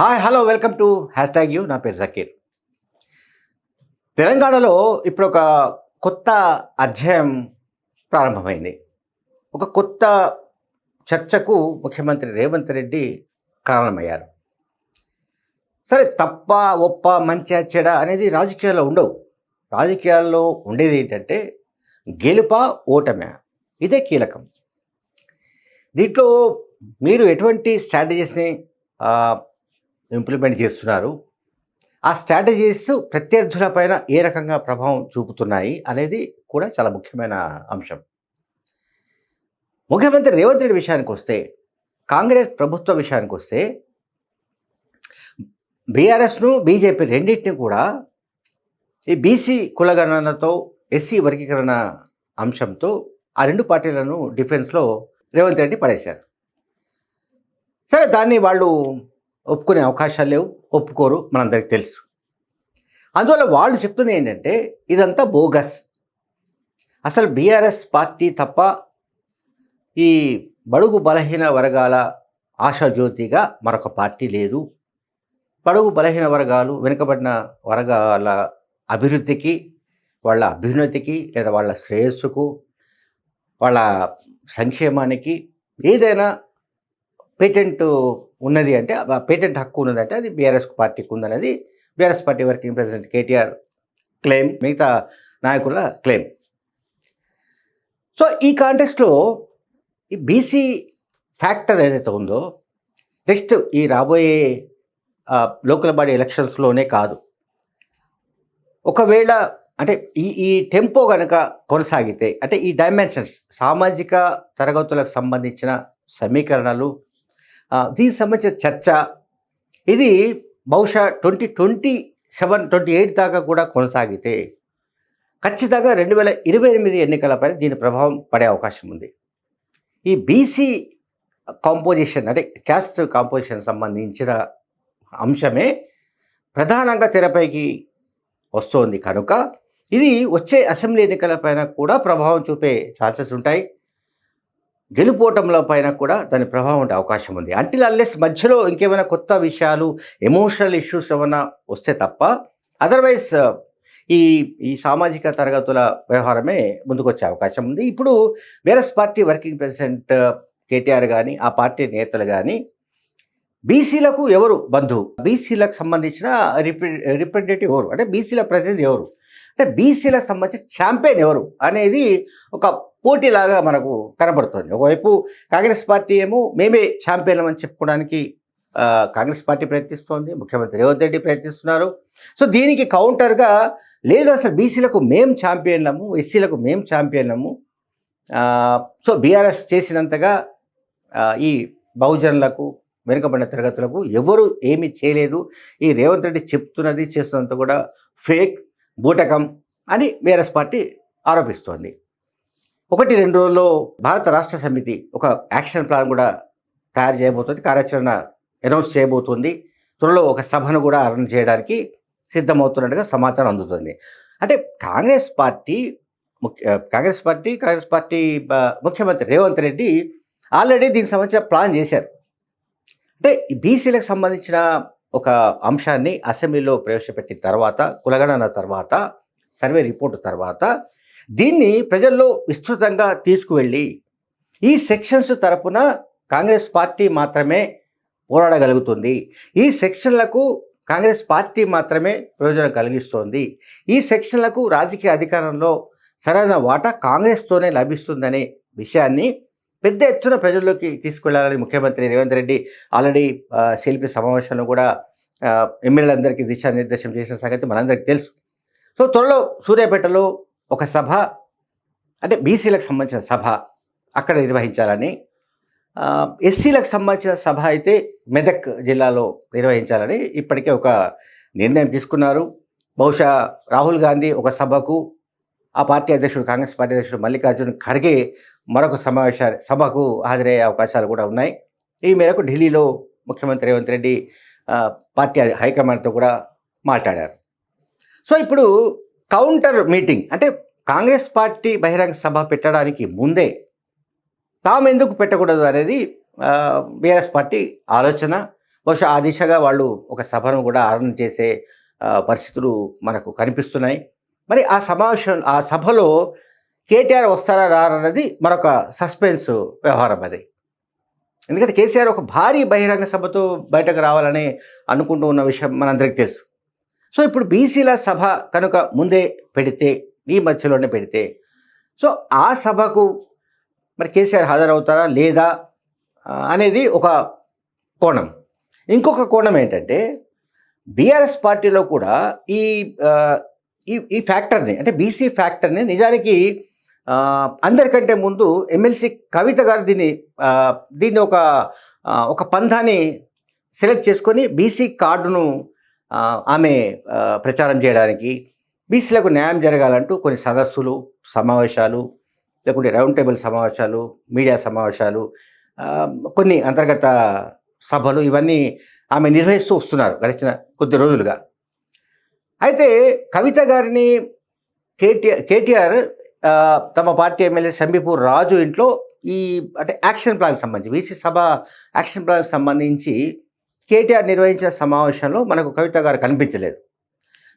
Hi hello welcome to hashtag U నా పేరు జకీర్. తెలంగాణలో ఇప్పుడు ఒక కొత్త అధ్యాయం ప్రారంభమైంది. ఒక కొత్త చర్చకు ముఖ్యమంత్రి రేవంత్ రెడ్డి కారణమయ్యారు. సరే తప్ప ఒప్ప మంచి చెడ అనేది రాజకీయాల్లో ఉండవు. రాజకీయాల్లో ఉండేది ఏంటంటే గెలుప ఓటమే? ఇదే కీలకం. దీంట్లో మీరు ఎటువంటి స్ట్రాటజీస్ని ఇంప్లిమెంట్ చేస్తున్నారు. ఆ స్ట్రాటజీస్ ప్రత్యర్థులపైన ఏ రకంగా ప్రభావం చూపుతున్నాయి అనేది కూడా చాలా ముఖ్యమైన అంశం. ముఖ్యమంత్రి రేవంత్ రెడ్డి విషయానికి వస్తే కాంగ్రెస్ ప్రభుత్వ విషయానికి వస్తే బీఆర్ఎస్ను బీజేపీ రెండింటిని కూడా ఈ బీసీ కులగణనతో ఎస్సీ వర్గీకరణ అంశంతో ఆ రెండు పార్టీలను డిఫెన్స్లో రేవంత్ రెడ్డి పడేశారు. సరే దాన్ని వాళ్ళు ఒప్పుకునే అవకాశాలు లేవు ఒప్పుకోరు మనందరికి తెలుసు. అందువల్ల వాళ్ళు చెప్తుంది ఏంటంటే ఇదంతా బోగస్. అసలు బీఆర్ఎస్ పార్టీ తప్ప ఈ బడుగు బలహీన వర్గాల ఆశాజ్యోతిగా మరొక పార్టీ లేదు. బడుగు బలహీన వర్గాలు వెనుకబడిన వర్గాల అభివృద్ధికి వాళ్ళ అభ్యున్నతికి లేదా వాళ్ళ శ్రేయస్సుకు వాళ్ళ సంక్షేమానికి ఏదైనా పేటెంట్ ఉన్నది అంటే పేటెంట్ హక్కు ఉన్నదంటే అది బీఆర్ఎస్ పార్టీకి ఉందనేది BRS party working president KTR claim. మిగతా నాయకుల క్లెయిమ్. సో ఈ కాంటెక్స్ట్లో ఈ బీసీ ఫ్యాక్టర్ ఏదైతే ఉందో నెక్స్ట్ ఈ రాబోయే లోకల్ బాడీ ఎలక్షన్స్లోనే కాదు. ఒకవేళ అంటే ఈ ఈ టెంపో కనుక కొనసాగితే అంటే ఈ డైమెన్షన్స్ సామాజిక తరగతులకు సంబంధించిన సమీకరణలు దీనికి సంబంధించిన చర్చ. ఇది బహుశా twenty twenty seven twenty eight దాకా కూడా కొనసాగితే ఖచ్చితంగా రెండు వేల ఇరవై ఎనిమిది ఎన్నికలపై దీని ప్రభావం పడే అవకాశం ఉంది. ఈ బీసీ కాంపోజిషన్ అంటే క్యాస్ట్ కాంపోజిషన్ సంబంధించిన అంశమే ప్రధానంగా తెరపైకి వస్తోంది కనుక ఇది వచ్చే అసెంబ్లీ ఎన్నికలపైన కూడా ప్రభావం చూపే ఛాన్సెస్ ఉంటాయి. గెలుపోవటంలో పైన కూడా దాని ప్రభావం ఉండే అవకాశం ఉంది. అంటిల్ అల్లెస్ మధ్యలో ఇంకేమైనా కొత్త విషయాలు ఎమోషనల్ ఇష్యూస్ ఏమైనా వస్తే తప్ప అదర్వైజ్ ఈ ఈ సామాజిక తరగతుల వ్యవహారమే ముందుకొచ్చే అవకాశం ఉంది. ఇప్పుడు BRS party working president KTR కానీ ఆ పార్టీ నేతలు కానీ బీసీలకు ఎవరు బంధువు బీసీలకు సంబంధించిన రిప్ర రిప్రజెంటేటివ్ ఎవరు? అంటే బీసీల ప్రతినిధి ఎవరు? అంటే బీసీలకు సంబంధించిన ఛాంపియన్ ఎవరు? అనేది ఒక పోటీలాగా మనకు కనబడుతుంది. ఒకవైపు కాంగ్రెస్ పార్టీ ఏమో మేమే ఛాంపియన్ అని చెప్పుకోవడానికి కాంగ్రెస్ పార్టీ ప్రయత్నిస్తోంది ముఖ్యమంత్రి రేవంత్ రెడ్డి ప్రయత్నిస్తున్నారు. సో దీనికి కౌంటర్గా లేదు అసలు బీసీలకు మేం ఛాంపియన్లము ఎస్సీలకు మేం ఛాంపియన్లము. సో బీఆర్ఎస్ చేసినంతగా ఈ బహుజనులకు వెనుకబడిన తరగతులకు ఎవరు ఏమీ చేయలేదు. ఈ రేవంత్ రెడ్డి చెప్తున్నది చేస్తున్నంత కూడా ఫేక్ బూటకం అని బీఆర్ఎస్ పార్టీ ఆరోపిస్తోంది. ఒకటి రెండు రోజుల్లో భారత రాష్ట్ర సమితి ఒక యాక్షన్ ప్లాన్ కూడా తయారు చేయబోతుంది కార్యాచరణ అనౌన్స్ చేయబోతుంది. త్వరలో ఒక సభను కూడా అరేంజ్ చేయడానికి సిద్ధమవుతున్నట్టుగా సమాచారం అందుతుంది. అంటే కాంగ్రెస్ పార్టీ ముఖ్య కాంగ్రెస్ పార్టీ కాంగ్రెస్ పార్టీ ముఖ్యమంత్రి రేవంత్ రెడ్డి ఆల్రెడీ దీనికి సంబంధించిన ప్లాన్ చేశారు. అంటే బీసీలకు సంబంధించిన ఒక అంశాన్ని అసెంబ్లీలో ప్రవేశపెట్టిన తర్వాత కులగణన తర్వాత సర్వే రిపోర్టు తర్వాత దీన్ని ప్రజల్లో విస్తృతంగా తీసుకువెళ్ళి ఈ సెక్షన్స్ తరపున కాంగ్రెస్ పార్టీ మాత్రమే పోరాడగలుగుతుంది. ఈ సెక్షన్లకు కాంగ్రెస్ పార్టీ మాత్రమే ప్రయోజనం కలిగిస్తోంది. ఈ సెక్షన్లకు రాజకీయ అధికారంలో సరైన వాటా కాంగ్రెస్తోనే లభిస్తుందనే విషయాన్ని పెద్ద ఎత్తున ప్రజల్లోకి తీసుకెళ్ళాలని ముఖ్యమంత్రి రేవంత్ రెడ్డి ఆల్రెడీ శిల్పి సమావేశంలో కూడా ఎమ్మెల్యేలందరికీ దిశానిర్దేశం చేసిన సంగతి మనందరికీ తెలుసు. సో త్వరలో సూర్యాపేటలో ఒక సభ అంటే బీసీలకు సంబంధించిన సభ అక్కడ నిర్వహించాలని ఎస్సీలకు సంబంధించిన సభ అయితే మెదక్ జిల్లాలో నిర్వహించాలని ఇప్పటికే ఒక నిర్ణయం తీసుకున్నారు. బహుశా రాహుల్ గాంధీ ఒక సభకు ఆ పార్టీ అధ్యక్షుడు కాంగ్రెస్ పార్టీ అధ్యక్షుడు మల్లికార్జున్ ఖర్గే మరొక సమావేశ సభకు హాజరయ్యే అవకాశాలు కూడా ఉన్నాయి. ఈ మేరకు ఢిల్లీలో ముఖ్యమంత్రి రేవంత్ రెడ్డి పార్టీ హైకమాండ్తో కూడా మాట్లాడారు. సో ఇప్పుడు కౌంటర్ మీటింగ్. అంటే కాంగ్రెస్ పార్టీ బహిరంగ సభ పెట్టడానికి ముందే తాము ఎందుకు పెట్టకూడదు అనేది బీఆర్ఎస్ పార్టీ ఆలోచన. బహుశా ఆ దిశగా వాళ్ళు ఒక సభను కూడా ఆరణ చేసే పరిస్థితులు మనకు కనిపిస్తున్నాయి. మరి ఆ సమావేశం ఆ సభలో కేటీఆర్ వస్తారా రారన్నది మరొక సస్పెన్స్ వ్యవహారం అది. ఎందుకంటే కేసీఆర్ ఒక భారీ బహిరంగ సభతో బయటకు రావాలని అనుకుంటూ ఉన్న విషయం మనందరికీ తెలుసు. సో ఇప్పుడు బీసీల సభ కనుక ముందే పెడితే ఈ మధ్యలోనే పెడితే సో ఆ సభకు మరి కేసీఆర్ హాజరవుతారా లేదా అనేది ఒక కోణం. ఇంకొక కోణం ఏంటంటే బీఆర్ఎస్ పార్టీలో కూడా ఈ ఈ ఈ ఫ్యాక్టర్ని అంటే బీసీ ఫ్యాక్టర్ని నిజానికి అందరికంటే ముందు ఎమ్మెల్సీ కవిత గారు దీన్ని దీన్ని ఒక ఒక పంధాన్ని సెలెక్ట్ చేసుకొని బీసీ కార్డును ఆమె ప్రచారం చేయడానికి బీసీలకు న్యాయం జరగాలంటూ కొన్ని సదస్సులు సమావేశాలు లేకుంటే రౌండ్ టేబుల్ సమావేశాలు మీడియా సమావేశాలు కొన్ని అంతర్గత సభలు ఇవన్నీ ఆమె నిర్వహిస్తూ వస్తున్నారు గడిచిన కొద్ది రోజులుగా. అయితే కవిత గారిని కేటీఆర్ కేటీఆర్ తమ పార్టీ ఎమ్మెల్యే సంబిపూర్ రాజు ఇంట్లో ఈ అంటే యాక్షన్ ప్లాన్ సంబంధించి వీసీ సభ యాక్షన్ ప్లాన్ సంబంధించి కేటీఆర్ నిర్వహించిన సమావేశంలో మనకు కవిత గారు కనిపించలేదు.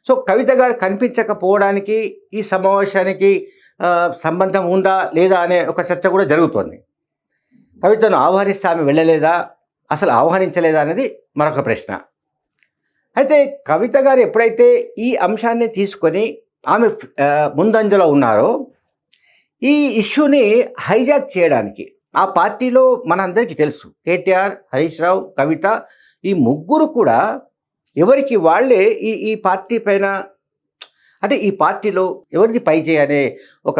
సో కవిత గారు కనిపించకపోవడానికి ఈ సమావేశానికి సంబంధం ఉందా లేదా అనే ఒక చర్చ కూడా జరుగుతోంది. కవితను ఆహ్వానిస్తే ఆమె వెళ్ళలేదా అసలు ఆహ్వానించలేదా అనేది మరొక ప్రశ్న. అయితే కవిత గారు ఎప్పుడైతే ఈ అంశాన్ని తీసుకొని ఆమె ముందంజలో ఉన్నారో ఈ ఇష్యూని హైజాక్ చేయడానికి ఆ పార్టీలో మనందరికీ తెలుసు. కేటీఆర్ హరీష్ రావు కవిత ఈ ముగ్గురు కూడా ఎవరికి వాళ్ళే ఈ ఈ పార్టీ పైన అంటే ఈ పార్టీలో ఎవరిది పై అనే ఒక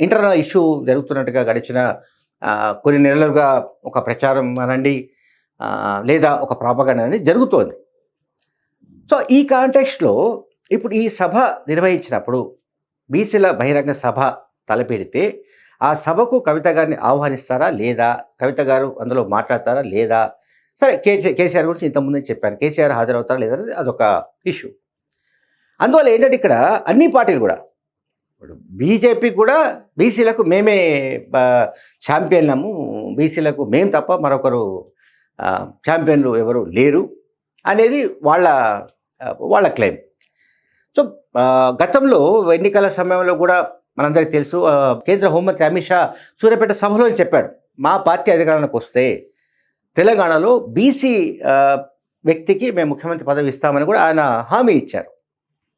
ఇంటర్నల్ ఇష్యూ జరుగుతున్నట్టుగా గడిచిన కొన్ని నెలలుగా ఒక ప్రచారం అనండి లేదా ఒక ప్రాపగండ అనేది జరుగుతోంది. సో ఈ కాంటెక్స్ట్లో ఇప్పుడు ఈ సభ నిర్వహించినప్పుడు బీసీల బహిరంగ సభ తలపెడితే ఆ సభకు కవిత గారిని ఆహ్వానిస్తారా లేదా కవిత గారు అందులో మాట్లాడతారా లేదా సరే కేసీ కేసీఆర్ గురించి ఇంతకుముందే చెప్పాను. కేసీఆర్ హాజరవుతారా లేదా అదొక ఇష్యూ అందువల్ల ఏంటంటే ఇక్కడ అన్ని పార్టీలు కూడా ఇప్పుడు బీజేపీ కూడా బీసీలకు మేమే ఛాంపియన్లము. బీసీలకు మేము తప్ప మరొకరు ఛాంపియన్లు ఎవరు లేరు అనేది వాళ్ళ వాళ్ళ క్లెయిమ్ సో గతంలో ఎన్నికల సమయంలో కూడా మనందరికీ తెలుసు కేంద్ర హోంమంత్రి అమిత్ షా సూర్యాపేట సభలో చెప్పాడు మా పార్టీ అధికారానికి వస్తే తెలంగాణలో బీసీ వ్యక్తికి మేము ముఖ్యమంత్రి పదవి ఇస్తామని కూడా ఆయన హామీ ఇచ్చారు.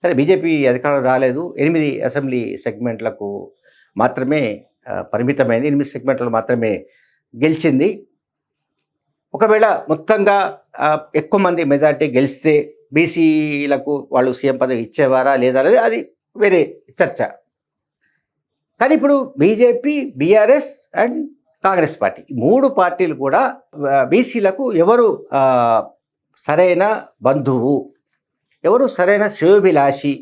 సరే బీజేపీ అధికారం రాలేదు. ఎనిమిది అసెంబ్లీ సెగ్మెంట్లకు మాత్రమే పరిమితమైంది. ఎనిమిది సెగ్మెంట్లు మాత్రమే గెలిచింది. ఒకవేళ మొత్తంగా ఎక్కువ మంది మెజార్టీ గెలిస్తే బీసీలకు వాళ్ళు సీఎం పదవి ఇచ్చేవారా లేదా అనేది అది వేరే చర్చ. కానీ ఇప్పుడు BJP BRS and Congress party. ఈ మూడు పార్టీలు కూడా బీసీలకు ఎవరు సరైన బంధువు ఎవరు సరైన శ్రేయోభిలాషి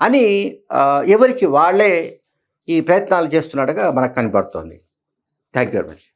అని ఎవరికి వాళ్ళే ఈ ప్రయత్నాలు చేస్తున్నట్టుగా మనకు కనపడుతోంది థ్యాంక్ యూ వెరీ మచ్